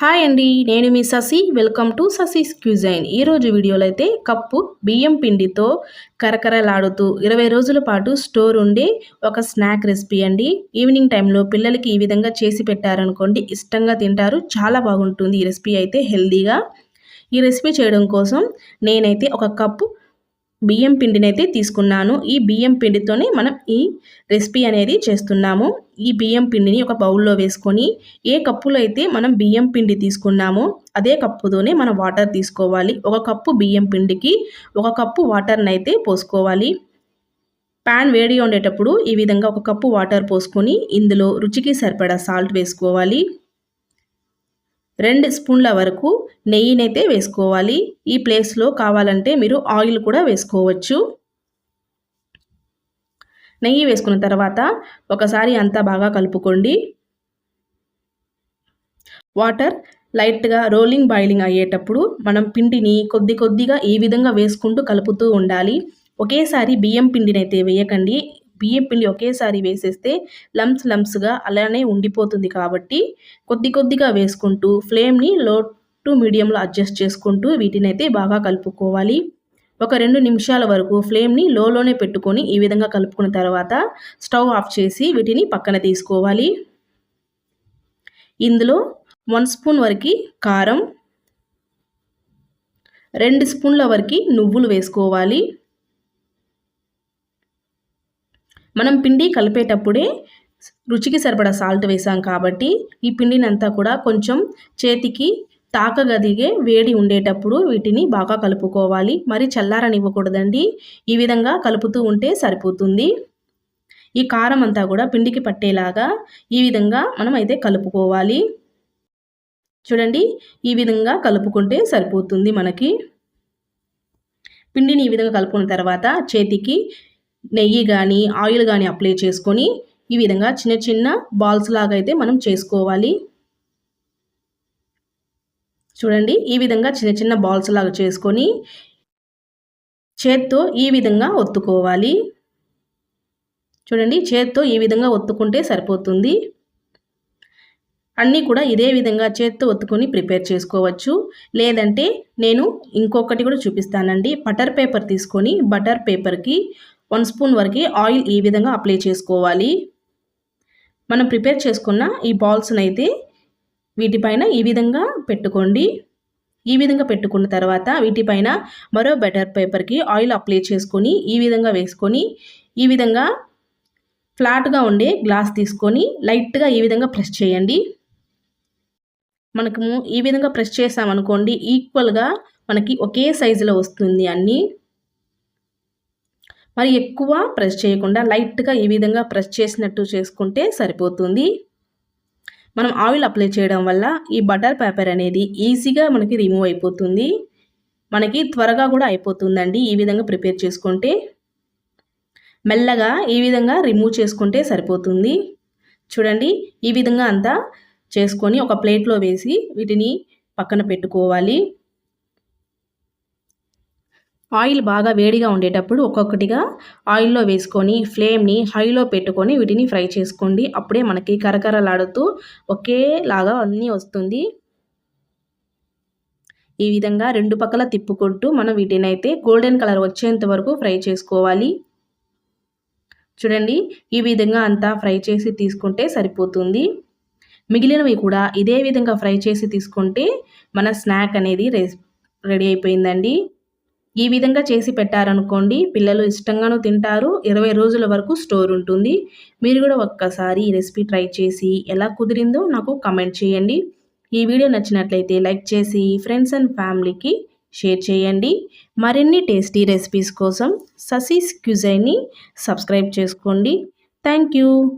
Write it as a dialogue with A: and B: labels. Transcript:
A: Hi అండి నేను మీ Sasi welcome to Sasi's cuisine ఈరోజు వీడియోలో అయితే కప్పు బియ్యం పిండితో కరకరలాడుతూ ఇరవై రోజుల పాటు స్టోర్ ఉండే ఒక స్నాక్ రెసిపీ అండి. ఈవినింగ్ టైంలో పిల్లలకి ఈ విధంగా చేసి పెట్టారనుకోండి ఇష్టంగా తింటారు చాలా బాగుంటుంది ఈ రెసిపీ అయితే హెల్దీగా. ఈ రెసిపీ చేయడం కోసం నేనైతే ఒక కప్పు బియ్యం పిండిని అయితే తీసుకున్నాను. ఈ బియ్యం పిండితోనే మనం ఈ రెసిపీ అనేది చేస్తున్నాము. ఈ బియ్యం పిండిని ఒక బౌల్లో వేసుకొని ఏ కప్పులో అయితే మనం బియ్యం పిండి తీసుకున్నామో అదే కప్పుతోనే మనం వాటర్ తీసుకోవాలి. ఒక కప్పు బియ్యం పిండికి ఒక కప్పు వాటర్ని అయితే పోసుకోవాలి. ప్యాన్ వేడి ఉండేటప్పుడు ఈ విధంగా ఒక కప్పు వాటర్ పోసుకొని ఇందులో రుచికి సరిపడా సాల్ట్ వేసుకోవాలి. రెండు స్పూన్ల వరకు నెయ్యినైతే వేసుకోవాలి. ఈ ప్లేస్లో కావాలంటే మీరు ఆయిల్ కూడా వేసుకోవచ్చు. నెయ్యి వేసుకున్న తర్వాత ఒకసారి అంతా బాగా కలుపుకోండి. వాటర్ లైట్గా రోలింగ్ బాయిలింగ్ అయ్యేటప్పుడు మనం పిండిని కొద్ది కొద్దిగా ఈ విధంగా వేసుకుంటూ కలుపుతూ ఉండాలి. ఒకేసారి బియ్యం పిండినైతే వేయకండి. బియ్యం పిండి ఒకేసారి వేసేస్తే లంప్స్ లంప్స్గా అలానే ఉండిపోతుంది కాబట్టి కొద్ది కొద్దిగా వేసుకుంటూ ఫ్లేమ్ని లో టు మీడియంలో అడ్జస్ట్ చేసుకుంటూ వీటినైతే బాగా కలుపుకోవాలి. ఒక రెండు నిమిషాల వరకు ఫ్లేమ్ని లోలోనే పెట్టుకొని ఈ విధంగా కలుపుకున్న తర్వాత స్టవ్ ఆఫ్ చేసి వీటిని పక్కన తీసుకోవాలి. ఇందులో వన్ స్పూన్ వరకు కారం రెండు స్పూన్ల వరకు నువ్వులు వేసుకోవాలి. మనం పిండి కలిపేటప్పుడే రుచికి సరిపడా సాల్ట్ వేసాం కాబట్టి ఈ పిండిని అంతా కూడా కొంచెం చేతికి తాకగదిగే వేడి ఉండేటప్పుడు వీటిని బాగా కలుపుకోవాలి. మరి చల్లారనివ్వకూడదండి. ఈ విధంగా కలుపుతూ ఉంటే సరిపోతుంది. ఈ కారం అంతా కూడా పిండికి పట్టేలాగా ఈ విధంగా మనం అయితే కలుపుకోవాలి. చూడండి ఈ విధంగా కలుపుకుంటే సరిపోతుంది మనకి. పిండిని ఈ విధంగా కలుపుకున్న తర్వాత చేతికి నెయ్యి కానీ ఆయిల్ కానీ అప్లై చేసుకొని ఈ విధంగా చిన్న చిన్న బాల్స్ లాగా అయితే మనం చేసుకోవాలి. చూడండి ఈ విధంగా చిన్న చిన్న బాల్స్ లాగా చేసుకొని చేత్తో ఈ విధంగా ఒత్తుకోవాలి. చూడండి చేత్తో ఈ విధంగా ఒత్తుకుంటే సరిపోతుంది. అన్నీ కూడా ఇదే విధంగా చేత్తో ఒత్తుకొని ప్రిపేర్ చేసుకోవచ్చు. లేదంటే నేను ఇంకొకటి కూడా చూపిస్తానండి. బటర్ పేపర్ తీసుకొని బటర్ పేపర్కి వన్ స్పూన్ వరకు ఆయిల్ ఈ విధంగా అప్లై చేసుకోవాలి. మనం ప్రిపేర్ చేసుకున్న ఈ బాల్స్ని అయితే వీటిపైన ఈ విధంగా పెట్టుకోండి. ఈ విధంగా పెట్టుకున్న తర్వాత వీటిపైన మరో బెటర్ పేపర్కి ఆయిల్ అప్లై చేసుకొని ఈ విధంగా వేసుకొని ఈ విధంగా ఫ్లాట్గా ఉండే గ్లాస్ తీసుకొని లైట్గా ఈ విధంగా ప్రెస్ చేయండి. మనకు ఈ విధంగా ప్రెస్ చేసామనుకోండి ఈక్వల్గా మనకి ఒకే సైజులో వస్తుంది అన్నీ. మరి ఎక్కువ ప్రెస్ చేయకుండా లైట్గా ఈ విధంగా ప్రెస్ చేసినట్టు చేసుకుంటే సరిపోతుంది. మనం ఆయిల్ అప్లై చేయడం వల్ల ఈ బటర్ పేపర్ అనేది ఈజీగా మనకి రిమూవ్ అయిపోతుంది. మనకి త్వరగా కూడా అయిపోతుందండి ఈ విధంగా ప్రిపేర్ చేసుకుంటే. మెల్లగా ఈ విధంగా రిమూవ్ చేసుకుంటే సరిపోతుంది. చూడండి ఈ విధంగా అంతా చేసుకొని ఒక ప్లేట్లో వేసి వీటిని పక్కన పెట్టుకోవాలి. ఆయిల్ బాగా వేడిగా ఉండేటప్పుడు ఒక్కొక్కటిగా ఆయిల్లో వేసుకొని ఫ్లేమ్ని హైలో పెట్టుకొని వీటిని ఫ్రై చేసుకోండి. అప్పుడే మనకి కరకరలాడుతూ ఒకేలాగా అన్నీ వస్తుంది. ఈ విధంగా రెండు పక్కల తిప్పుకుంటూ మనం వీటిని అయితే గోల్డెన్ కలర్ వచ్చేంత వరకు ఫ్రై చేసుకోవాలి. చూడండి ఈ విధంగా అంతా ఫ్రై చేసి తీసుకుంటే సరిపోతుంది. మిగిలినవి కూడా ఇదే విధంగా ఫ్రై చేసి తీసుకుంటే మన స్నాక్ అనేది రెడీ అయిపోయిందండి. ఈ విధంగా చేసి పెట్టారనుకోండి పిల్లలు ఇష్టంగానూ తింటారు. ఇరవై రోజుల వరకు స్టోర్ ఉంటుంది. మీరు కూడా ఒక్కసారి ఈ రెసిపీ ట్రై చేసి ఎలా కుదిరిందో నాకు కమెంట్ చేయండి. ఈ వీడియో నచ్చినట్లయితే లైక్ చేసి ఫ్రెండ్స్ అండ్ ఫ్యామిలీకి షేర్ చేయండి. మరిన్ని టేస్టీ రెసిపీస్ కోసం ససీస్ క్యూజైని సబ్స్క్రైబ్ చేసుకోండి. Thank you.